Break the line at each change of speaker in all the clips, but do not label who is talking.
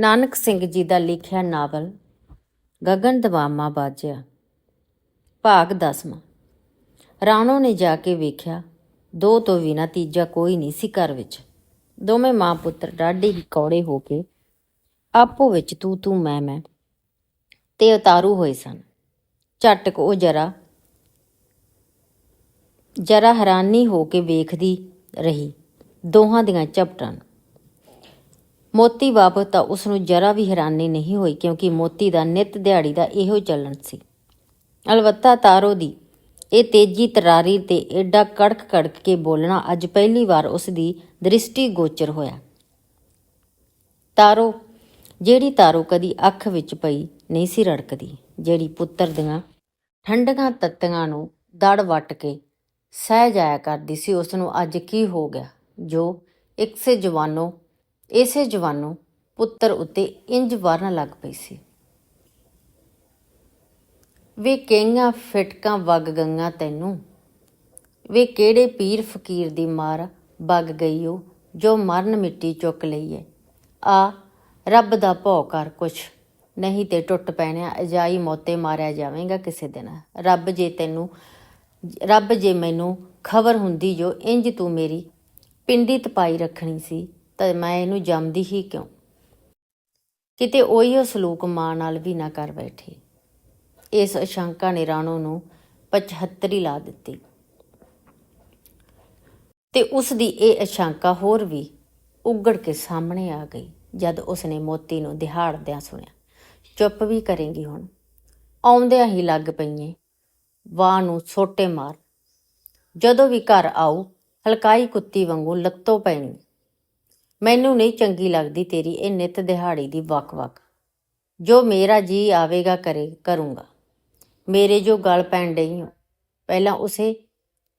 ਨਾਨਕ ਸਿੰਘ ਜੀ ਦਾ ਲਿਖਿਆ ਨਾਵਲ ਗਗਨ ਦਵਾਮਾ ਬਾਜਿਆ। ਭਾਗ ਦਸਵਾਂ। ਰਾਣੋ ਨੇ ਜਾ ਕੇ ਵੇਖਿਆ, ਦੋ ਤੋਂ ਬਿਨਾਂ ਤੀਜਾ ਕੋਈ ਨਹੀਂ ਸੀ ਘਰ ਵਿੱਚ। ਦੋਵੇਂ ਮਾਂ ਪੁੱਤਰ ਡਾਢੇ ਹੀ ਕੌੜੇ ਹੋ ਕੇ ਆਪੋ ਵਿੱਚ ਤੂੰ ਤੂੰ ਮੈਂ ਮੈਂ ਤੇ ਉਤਾਰੂ ਹੋਏ ਸਨ। ਝਟਕ ਉਹ ਜਰਾ ਜਰਾ ਹੈਰਾਨੀ ਹੋ ਕੇ ਵੇਖਦੀ ਰਹੀ, ਦੋਹਾਂ ਦੀਆਂ ਝਪਟਾਂ ਮੋਤੀ ਬਾਬਤ ਤਾਂ ਉਸ ਨੂੰ ਜਰਾ ਵੀ ਹੈਰਾਨੀ ਨਹੀਂ ਹੋਈ ਕਿਉਂਕਿ ਮੋਤੀ ਦਾ ਨਿਤ ਦਿਹਾੜੀ ਦਾ ਇਹੋ ਚੱਲਣ ਸੀ। ਅਲਵੱਤਾ ਤਾਰੋ ਦੀ ਇਹ ਤੇਜੀ ਤਰਾਰੀ ਤੇ ਐਡਾ ਕੜਕ ਕੜਕ ਕੇ ਬੋਲਣਾ ਅੱਜ ਪਹਿਲੀ ਵਾਰ ਉਸ ਦੀ ਦ੍ਰਿਸ਼ਟੀ ਗੋਚਰ ਹੋਇਆ। ਤਾਰੋ, ਜਿਹੜੀ ਤਾਰੋ ਕਦੀ ਅੱਖ ਵਿੱਚ ਪਈ ਨਹੀਂ ਸੀ ਰੜਕਦੀ, ਜਿਹੜੀ ਪੁੱਤਰ ਦੀਆਂ ਠੰਡੀਆਂ ਤੱਤਾਂ ਨੂੰ ਦੜ ਵੱਟ ਕੇ ਸਹਿ ਜਾਇਆ ਕਰਦੀ ਸੀ ਉਸ ਨੂੰ ਅੱਜ ਕੀ ਹੋ ਗਿਆ, ਜੋ ਇੱਕ ਸੇ ਜਵਾਨੋ ਇਸੇ ਜਵਾਨੋ, ਪੁੱਤਰ ਉੱਤੇ ਇੰਜ ਵਾਰਨ ਲੱਗ ਪਈ ਸੀ। ਵੇ ਕਈਆਂ ਫਿਟਕਾਂ ਵਗ ਗਈਆਂ ਤੈਨੂੰ? ਵੇ ਕਿਹੜੇ ਪੀਰ ਫਕੀਰ ਦੀ ਮਾਰ ਵਗ ਗਈ ਓ ਜੋ ਮਰਨ ਮਿੱਟੀ ਚੁੱਕ ਲਈ ਏ? ਆ, ਰੱਬ ਦਾ ਭੌ ਕਰ ਕੁਛ, ਨਹੀਂ ਤੇ ਟੁੱਟ ਪੈਣਿਆ ਅਜਾਈ ਮੋਤੇ ਮਾਰਿਆ ਜਾਵੇਂਗਾ ਕਿਸੇ ਦਿਨ। ਰੱਬ ਜੇ ਤੈਨੂੰ, ਰੱਬ ਜੇ ਮੈਨੂੰ ਖਬਰ ਹੁੰਦੀ ਜੋ ਇੰਜ ਤੂੰ ਮੇਰੀ ਪਿੰਡੀ ਤਪਾਈ ਰੱਖਣੀ ਸੀ ਤਾਂ ਮੈਂ ਇਹਨੂੰ ਜੰਮਦੀ ਹੀ ਕਿਉਂ? ਕਿਤੇ ਉਹੀ ਸਲੂਕ ਮਾਂ ਨਾਲ ਵੀ ਨਾ ਕਰ ਬੈਠੇ। ਇਸ ਅਸ਼ੰਕਾ ਨੇ ਰਾਣੋ ਨੂੰ 75 ਲਾ ਦਿੱਤੀ। ਤੇ ਉਸ ਦੀ ਇਹ ਅਸ਼ੰਕਾ ਹੋਰ ਵੀ ਉਗੜ ਕੇ ਸਾਹਮਣੇ ਆ ਗਈ, ਜਦ ਉਸ ਨੇ ਮੋਤੀ ਨੂੰ ਦਿਹਾੜਦਿਆਂ ਸੁਣਿਆ, ਚੁੱਪ ਵੀ ਕਰੇਂਗੀ ਹੁਣ। ਆਉਂਦਿਆਂ ਹੀ ਲੱਗ ਪਈਏ। ਵਾਹ ਨੂੰ ਛੋਟੇ ਮਾਰ। ਜਦੋਂ ਵੀ ਘਰ ਆਉ ਹਲਕਾਈ ਕੁੱਤੀ ਵਾਂਗੂ ਲੱਤੋਂ ਪੈਣੀ। ਮੈਨੂੰ ਨਹੀਂ ਚੰਗੀ ਲੱਗਦੀ ਤੇਰੀ ਇਹ ਨਿਤ ਦਿਹਾੜੀ ਦੀ ਵਕ-ਵਕ ਜੋ ਮੇਰਾ ਜੀ ਆਵੇਗਾ ਕਰੇ, ਕਰੂੰਗਾ। ਮੇਰੇ ਜੋ ਗਲ ਪੈਣ ਡਈ ਹੋ ਪਹਿਲਾਂ ਉਸੇ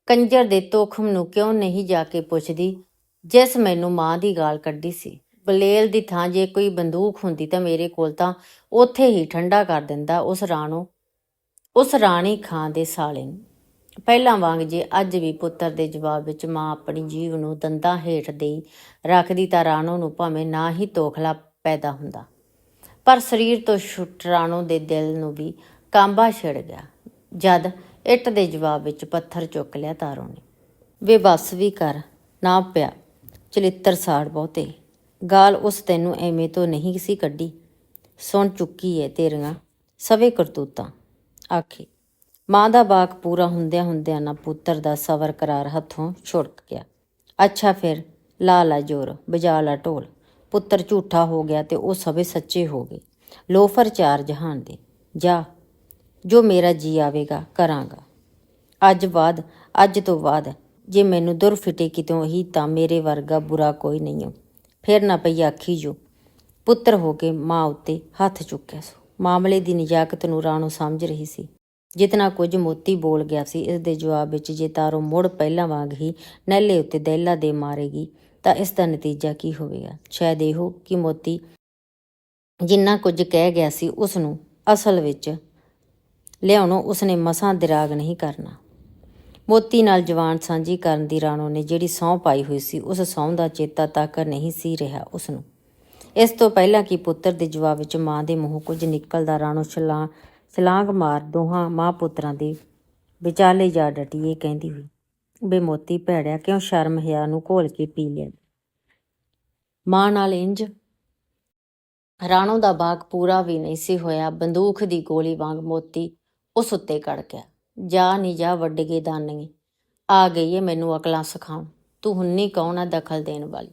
ਕੰਜਰ ਦੇ ਤੋਖਮ ਨੂੰ ਕਿਉਂ ਨਹੀਂ ਜਾ ਕੇ ਪੁੱਛਦੀ, ਜਿਸ ਮੈਨੂੰ ਮਾਂ ਦੀ ਗਾਲ ਕੱਢੀ ਸੀ। ਬਲੇਲ ਦੀ ਥਾਂ ਜੇ ਕੋਈ ਬੰਦੂਕ ਹੁੰਦੀ ਤਾਂ ਮੇਰੇ ਕੋਲ ਤਾਂ ਉੱਥੇ ਹੀ ਠੰਡਾ ਕਰ ਦਿੰਦਾ ਉਸ ਰਾਣੋ, ਉਸ ਰਾਣੀ ਖਾਂ ਦੇ ਸਾਲੇ ਨੂੰ। ਪਹਿਲਾਂ ਵਾਂਗ ਜੇ ਅੱਜ ਵੀ ਪੁੱਤਰ ਦੇ ਜਵਾਬ ਵਿੱਚ ਮਾਂ ਆਪਣੀ ਜੀਵ ਨੂੰ ਦੰਦਾਂ ਹੇਠ ਦੇਈ ਰੱਖਦੀ ਤਾਂ ਰਾਣੋ ਨੂੰ ਭਾਵੇਂ ਨਾ ਹੀ ਤੋਖਲਾ ਪੈਦਾ ਹੁੰਦਾ। ਪਰ ਸਰੀਰ ਤੋਂ ਛੁੱਟ ਰਾਣੋ ਦੇ ਦਿਲ ਨੂੰ ਵੀ ਕਾਂਬਾ ਛਿੜ ਗਿਆ। ਜਦ ਇੱਟ ਦੇ ਜਵਾਬ ਵਿੱਚ ਪੱਥਰ ਚੁੱਕ ਲਿਆ ਤਾਰੋ ਨੇ ਵੇ ਬਸ ਵੀ ਕਰ, ਨਾ ਪਿਆ, ਚਲਿੱਤਰ ਸਾੜ ਬਹੁਤੇ। ਗਾਲ ਉਸ ਤੈਨੂੰ ਐਵੇਂ ਤੋਂ ਨਹੀਂ ਸੀ ਕੱਢੀ। ਸੁਣ ਚੁੱਕੀ ਏ ਤੇਰੀਆਂ ਸਵੇ ਕਰਤੂਤਾਂ। ਆਖੀ ਮਾਂ ਦਾ ਬਾਕ ਪੂਰਾ ਹੁੰਦਿਆਂ ਹੁੰਦਿਆਂ ਨਾ ਪੁੱਤਰ ਦਾ ਸਵਰ ਕਰਾਰ ਹੱਥੋਂ ਛੁੜਕ ਗਿਆ। ਅੱਛਾ ਫਿਰ, ਲਾ ਲਾ ਜੋਰ, ਬਜਾ ਲਾ ਢੋਲ। ਪੁੱਤਰ ਝੂਠਾ ਹੋ ਗਿਆ ਤੇ ਉਹ ਸਵੇ ਸੱਚੇ ਹੋ ਗਏ। ਲੋਫਰ ਚਾਰ ਜਹਾਨ ਦੇ। ਜਾ, ਜੋ ਮੇਰਾ ਜੀ ਆਵੇਗਾ, ਕਰਾਂਗਾ। ਅੱਜ ਬਾਅਦ, ਅੱਜ ਤੋਂ ਬਾਅਦ, ਜੇ ਮੈਨੂੰ ਦੁਰ ਫਿਟੇ ਕਿਤੋਂ ਹੀ ਤਾਂ ਮੇਰੇ ਵਰਗਾ ਬੁਰਾ ਕੋਈ ਨਹੀਂ ਹੋ। ਫਿਰ ਨਾ ਪਈ ਆਖੀ ਜੋ। ਪੁੱਤਰ ਹੋ ਕੇ ਮਾਂ ਉੱਤੇ ਹੱਥ ਚੁੱਕਿਆ ਸੋ। ਮਾਮਲੇ ਦੀ ਨਜਾਕਤ ਨੂੰ ਰਾਣੋ ਸਮਝ ਰਹੀ ਸੀ। ਜਿਤਨਾ ਕੁਝ ਮੋਤੀ ਬੋਲ ਗਿਆ ਸੀ, ਇਸ ਦੇ ਜਵਾਬ ਵਿੱਚ ਜੇ ਤਾਰੋ ਮੁੜ ਪਹਿਲਾਂ ਵਾਂਗ ਹੀ ਨਹਿਲੇ ਉੱਤੇ ਦਹਿਲਾ ਦੇ ਮਾਰੇਗੀ, ਤਾਂ ਇਸ ਦਾ ਨਤੀਜਾ ਕੀ ਹੋਵੇਗਾ? ਸ਼ਾਇਦ ਇਹੋ ਕਿ ਮੋਤੀ ਜਿੰਨਾ ਕੁਝ ਕਹਿ ਗਿਆ ਸੀ ਉਸ ਨੂੰ ਅਸਲ ਵਿੱਚ ਲਿਆਉਣੋਂ ਉਸਨੇ ਮਸਾਂ ਦਿਰਾਗ ਨਹੀਂ ਕਰਨਾ। ਮੋਤੀ ਨਾਲ ਜਵਾਨ ਸਾਂਝੀ ਕਰਨ ਦੀ ਰਾਣੋ ਨੇ ਜਿਹੜੀ ਸਹੁੰ ਪਾਈ ਹੋਈ ਸੀ, ਉਸ ਸਹੁੰ ਦਾ ਚੇਤਾ ਤੱਕ ਨਹੀਂ ਸੀ ਰਿਹਾ ਉਸ ਨੂੰ ਇਸ ਤੋਂ ਪਹਿਲਾਂ ਕਿ ਪੁੱਤਰ ਦੇ ਜਵਾਬ ਵਿੱਚ ਮਾਂ ਦੇ ਮੂੰਹੋਂ ਕੁਝ ਨਿਕਲਦਾ ਰਾਣੋ ਛਲਾਂ ਛਲਾਂਗ ਮਾਰ ਦੋਹਾਂ ਮਾਂ ਪੁੱਤਰਾਂ ਦੇ। ਵਿਚਾਲੇ ਜਾ ਡਟੀ ਕਹਿੰਦੀ ਹੋਈ ਬੇਮੋਤੀ ਭੈੜਿਆ, ਕਿਉਂ ਸ਼ਰਮ ਹਿਆ ਨੂੰ ਘੋਲ ਕੇ ਪੀ ਲਿਆ? ਮਾਂ ਨਾਲ ਇੰਜ ਰਾਣੋ ਦਾ ਬਾਗ ਪੂਰਾ ਵੀ ਨਹੀਂ ਸੀ ਹੋਇਆ। ਬੰਦੂਕ ਦੀ ਗੋਲੀ ਵਾਂਗ ਮੋਤੀ ਉਸ ਉੱਤੇ ਕੜ ਗਿਆ ਜਾ ਨਹੀਂ ਜਾ ਵੱਡ ਗਏ ਦਾਨੀਏ, ਆ ਗਈ ਏ ਮੈਨੂੰ ਅਕਲਾਂ ਸਿਖਾਉਣ। ਤੂੰ ਹੁੰਨੀ ਕੌਣ ਆ ਦਖਲ ਦੇਣ ਵਾਲੀ?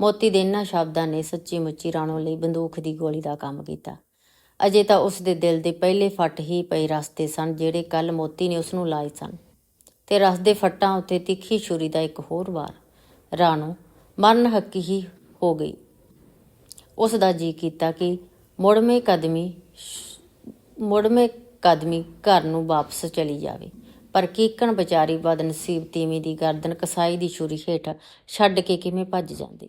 ਮੋਤੀ ਦੇ ਇਹਨਾਂ ਸ਼ਬਦਾਂ ਨੇ ਸੱਚੀ ਮੁੱਚੀ ਰਾਣੋ ਲਈ ਬੰਦੂਕ ਦੀ ਗੋਲੀ ਦਾ ਕੰਮ ਕੀਤਾ। ਅਜੇ ਤਾਂ ਉਸ ਦੇ ਦਿਲ ਦੇ ਪਹਿਲੇ ਫੱਟ ਹੀ ਪਏ ਰਸਤੇ ਸਨ, ਜਿਹੜੇ ਕੱਲ ਮੋਤੀ ਨੇ ਉਸ ਨੂੰ ਲਾਏ ਸਨ। ਤੇ ਰਸ ਦੇ ਫੱਟਾਂ ਉੱਤੇ ਤਿੱਖੀ ਛੁਰੀ ਦਾ ਇੱਕ ਹੋਰ ਵਾਰ ਰਾਣੋ ਮਰਨ ਹੱਕੀ ਹੀ ਹੋ ਗਈ। ਉਸ ਦਾ ਜੀ ਕੀਤਾ ਕਿ ਮੁੜਵੇਂ ਕਦਮੀ ਮੁੜਵੇਂ ਕਦਮੀ ਘਰ ਨੂੰ ਵਾਪਸ ਚਲੀ ਜਾਵੇ। ਪਰ ਕੀਕਣ ਵਿਚਾਰੀ ਬਦਨਸੀਬ ਤੀਵੀਂ ਦੀ ਗਰਦਨ ਕਸਾਈ ਦੀ ਛੁਰੀ ਹੇਠ ਛੱਡ ਕੇ ਕਿਵੇਂ ਭੱਜ ਜਾਂਦੀ?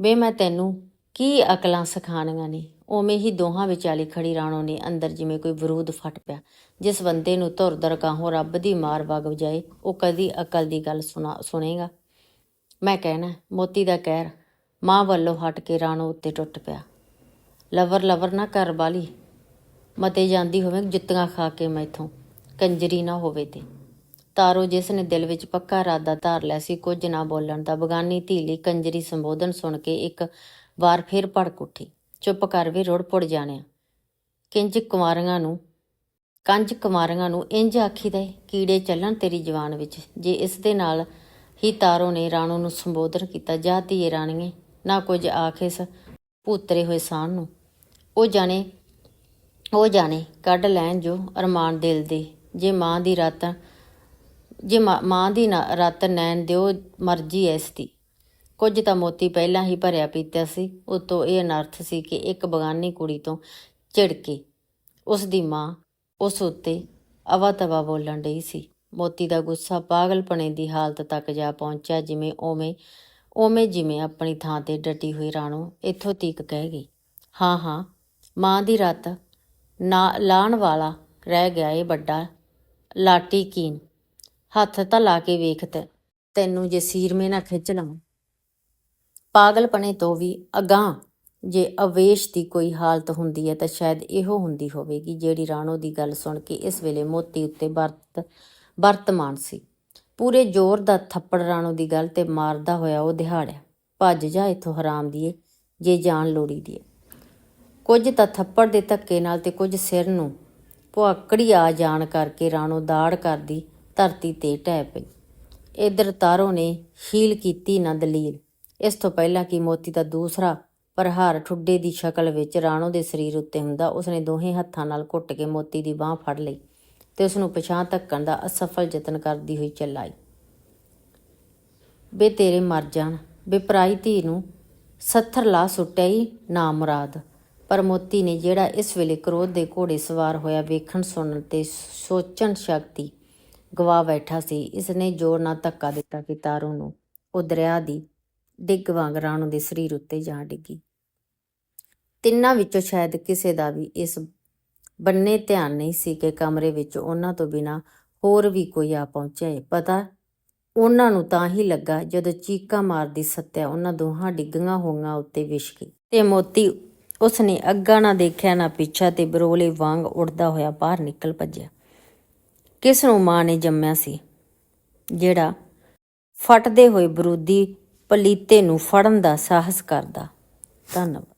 ਵੇ ਮੈਂ ਤੈਨੂੰ ਕੀ ਅਕਲਾਂ ਸਿਖਾਣੀਆਂ ਨੇ? ਉਵੇਂ ਹੀ ਦੋਹਾਂ ਵਿਚਾਲੀ ਖੜੀ ਰਾਣੋ ਨੇ ਅੰਦਰ ਜਿਵੇਂ ਕੋਈ ਵਿਰੋਧ ਫਟ ਪਿਆ। ਜਿਸ ਬੰਦੇ ਨੂੰ ਧੁਰ ਦਰਗਾਹੋਂ ਰੱਬ ਦੀ ਮਾਰ ਵਗ ਜਾਏ ਉਹ ਕਦੀ ਅਕਲ ਦੀ ਗੱਲ ਸੁਣਾ ਸੁਣੇਗਾ। ਮੈਂ ਕਹਿਣਾ, ਮੋਤੀ ਦਾ ਕਹਿਰ ਮਾਂ ਵੱਲੋਂ ਹਟ ਕੇ ਰਾਣੋ ਉੱਤੇ ਟੁੱਟ ਪਿਆ। ਲਵਰ ਲਵਰ ਨਾ ਕਰ ਬਾਲੀ। ਮਤੇ ਜਾਂਦੀ ਹੋਵੇ ਜੁੱਤੀਆਂ ਖਾ ਕੇ ਮੈਥੋਂ, ਕੰਜਰੀ ਨਾ ਹੋਵੇ ਤੇ। ਤਾਰੋ ਜਿਸ ਨੇ ਦਿਲ ਵਿੱਚ ਪੱਕਾ ਇਰਾਦਾ ਧਾਰ ਲਿਆ ਸੀ, ਕੁਝ ਨਾ ਬੋਲਣ ਦਾ ਬਗਾਨੀ ਧੀ ਲਈ ਕੰਜਰੀ ਸੰਬੋਧਨ ਸੁਣ ਕੇ ਇੱਕ ਵਾਰ ਫਿਰ ਭੜਕ ਉੱਠੀ। ਚੁੱਪ ਕਰ ਵੀ ਰੁੜ ਪੁੜ ਜਾਣਿਆ। ਕਿੰਜ ਕੁਮਾਰੀਆਂ ਨੂੰ, ਕੰਜ ਕੁਮਾਰੀਆਂ ਨੂੰ ਇੰਜ ਆਖੀਦਾ ਏ, ਕੀੜੇ ਚੱਲਣ ਤੇਰੀ ਜਵਾਨ ਵਿੱਚ। ਜੇ ਇਸ ਦੇ ਨਾਲ ਹੀ ਤਾਰੋ ਨੇ ਰਾਣੋ ਨੂੰ ਸੰਬੋਧਨ ਕੀਤਾ, ਜਾ ਧੀਏ ਰਾਣੀਏ, ਨਾ ਕੁਝ ਆਖ ਇਸ ਭੂਤਰੇ ਹੋਏ ਸਾਨ ਨੂੰ। ਉਹ ਜਾਣੇ ਉਹ ਜਾਣੇ, ਕੱਢ ਲੈਣ ਜੋ ਅਰਮਾਨ ਦਿਲ ਦੇ। ਜੇ ਮਾਂ ਦੀ ਰਾਤ, ਜੇ ਮਾਂ ਮਾਂ ਦੀ ਨਾ- ਰਾਤ ਨੈਣ ਦਿਓ, ਮਰਜ਼ੀ ਐ ਦੀ। ਕੁਝ ਤਾਂ ਮੋਤੀ ਪਹਿਲਾਂ ਹੀ ਭਰਿਆ ਪੀਤਾ ਸੀ। ਉਤੋਂ ਇਹ ਅਨਰਥ ਸੀ ਕਿ ਇੱਕ ਬਗਾਨੀ ਕੁੜੀ ਤੋਂ ਝਿੜਕੇ ਉਸ ਦੀ ਮਾਂ ਉਸ ਉੱਤੇ ਅਵਾ ਤਵਾ ਬੋਲਣ ਡਈ ਸੀ। ਮੋਤੀ ਦਾ ਗੁੱਸਾ ਪਾਗਲਪਣੇ ਦੀ ਹਾਲਤ ਤੱਕ ਜਾ ਪਹੁੰਚਿਆ ਜਿਵੇਂ ਓਵੇਂ ਓਵੇਂ ਜਿਵੇਂ ਆਪਣੀ ਥਾਂ ਤੇ ਡਟੀ ਹੋਈ ਰਾਣੋ ਇੱਥੋਂ ਤੀਕ ਕਹਿ ਗਈ, ਹਾਂ ਹਾਂ, ਮਾਂ ਦੀ ਰਾਤ ਨਾ ਲਾਣ ਵਾਲਾ ਰਹਿ ਗਿਆ ਏ ਵੱਡਾ ਲਾਟੀ ਕੀਨ ਹੱਥ ਤਾਂ ਲਾ ਕੇ ਵੇਖ ਤੇ, ਤੈਨੂੰ ਜੇ ਸੀਰਮੇ ਨਾ ਖਿੱਚ ਲਵਾਂ। ਪਾਗਲਪਣੇ ਤੋਂ ਵੀ ਅਗਾਂਹ ਜੇ ਅਵੇਸ਼ ਦੀ ਕੋਈ ਹਾਲਤ ਹੁੰਦੀ ਹੈ ਤਾਂ ਸ਼ਾਇਦ ਇਹੋ ਹੁੰਦੀ ਹੋਵੇਗੀ, ਜਿਹੜੀ ਰਾਣੋ ਦੀ ਗੱਲ ਸੁਣ ਕੇ ਇਸ ਵੇਲੇ ਮੋਤੀ ਉੱਤੇ ਵਰਤ ਵਰਤਮਾਨ ਸੀ। ਪੂਰੇ ਜ਼ੋਰ ਦਾ ਥੱਪੜ ਰਾਣੋ ਦੀ ਗੱਲ ਤੇ ਮਾਰਦਾ ਹੋਇਆ ਉਹ ਦਿਹਾੜਿਆ। ਭੱਜ ਜਾ ਇੱਥੋਂ ਹਰਾਮ ਦੀਏ, ਜੇ ਜਾਨ ਲੋੜੀ ਦੀਏ। ਕੁਝ ਤਾਂ ਥੱਪੜ ਦੇ ਧੱਕੇ ਨਾਲ ਤੇ ਕੁਝ ਸਿਰ ਨੂੰ ਭੁਆਕੜੀ ਆ ਜਾਣ ਕਰਕੇ ਰਾਣੋ ਦਾੜ ਕਰਦੀ ਧਰਤੀ ਤੇ ਟਹਿ ਪਈ। ਇਧਰ ਤਾਰੋ ਨੇ ਹੀਲ ਕੀਤੀ ਨਾ ਦਲੀਲ ਇਸ ਤੋਂ ਪਹਿਲਾਂ ਕਿ ਮੋਤੀ ਦਾ ਦੂਸਰਾ ਪ੍ਰਹਾਰ ਠੁੱਡੇ ਦੀ ਸ਼ਕਲ ਵਿੱਚ ਰਾਣੋ ਦੇ ਸਰੀਰ ਉੱਤੇ ਹੁੰਦਾ, ਉਸਨੇ ਦੋਹੇ ਹੱਥਾਂ ਨਾਲ ਘੁੱਟ ਕੇ ਮੋਤੀ ਦੀ ਬਾਹ ਫੜ ਲਈ ਤੇ ਉਸ ਨੂੰ ਪਛਾਣ ਧੱਕਣ ਦਾ ਅਸਫਲ ਯਤਨ ਕਰਦੀ ਹੋਈ ਚੱਲਾਈ। ਬੇ ਤੇਰੇ ਮਰ ਜਾਣ, ਬੇ ਧੀ ਨੂੰ ਸੱਥਰ ਲਾ ਸੁੱਟਿਆ ਹੀ ਨਾ ਮੁਰਾਦ। ਪਰ ਮੋਤੀ ਨੇ ਜਿਹੜਾ ਇਸ ਵੇਲੇ ਕ੍ਰੋਧ ਦੇ ਘੋੜੇ ਸਵਾਰ ਹੋਇਆ ਵੇਖਣ ਸੁਣਨ ਤੇ ਸੋਚਣ ਸ਼ਕਤੀ ਗਵਾ ਬੈਠਾ ਸੀ ਇਸ ਨੇ ਜ਼ੋਰ ਨਾਲ ਧੱਕਾ ਦਿੱਤਾ ਕਿ ਤਾਰੂ ਨੂੰ ਉਹ ਦਰਿਆ ਦੀ ਡਿੱਗ ਵਾਂਗ ਰਾਣੋ ਦੇ ਸਰੀਰ ਉੱਤੇ ਜਾ ਡਿੱਗੀ। ਤਿੰਨਾਂ ਵਿੱਚੋਂ ਸ਼ਾਇਦ ਕਿਸੇ ਦਾ ਵੀ ਇਸ ਬੰਨੇ ਧਿਆਨ ਨਹੀਂ ਸੀ ਕਿ ਕਮਰੇ ਵਿੱਚ ਉਹਨਾਂ ਤੋਂ ਬਿਨਾ ਹੋਰ ਵੀ ਕੋਈ ਆ ਪਹੁੰਚਿਆ ਹੈ ਪਤਾ ਉਹਨਾਂ ਨੂੰ ਤਾਂ ਹੀ ਲੱਗਾ ਜਦੋਂ ਚੀਕਾਂ ਮਾਰਦੀ ਸੱਤਿਆ ਉਹਨਾਂ ਦੋਹਾਂ ਡਿੱਗੀਆਂ ਹੋਈਆਂ ਉੱਤੇ ਵਿਛ ਗਈ ਤੇ ਮੋਤੀ ਉਸਨੇ ਅੱਗਾ ਨਾ ਦੇਖਿਆ ਨਾ ਪਿੱਛਾ ਤੇ ਬਰੋਲੇ ਵਾਂਗ ਉੜਦਾ ਹੋਇਆ ਬਾਹਰ ਨਿਕਲ ਭੱਜਿਆ। ਕਿਸ ਨੂੰ ਮਾਂ ਨੇ ਜੰਮਿਆ ਸੀ? ਜਿਹੜਾ ਫਟਦੇ ਹੋਏ ਬਰੂਦੀ ਪਲੀਤੇ ਨੂੰ ਫੜਨ ਦਾ ਸਾਹਸ ਕਰਦਾ। ਧੰਨਵਾਦ।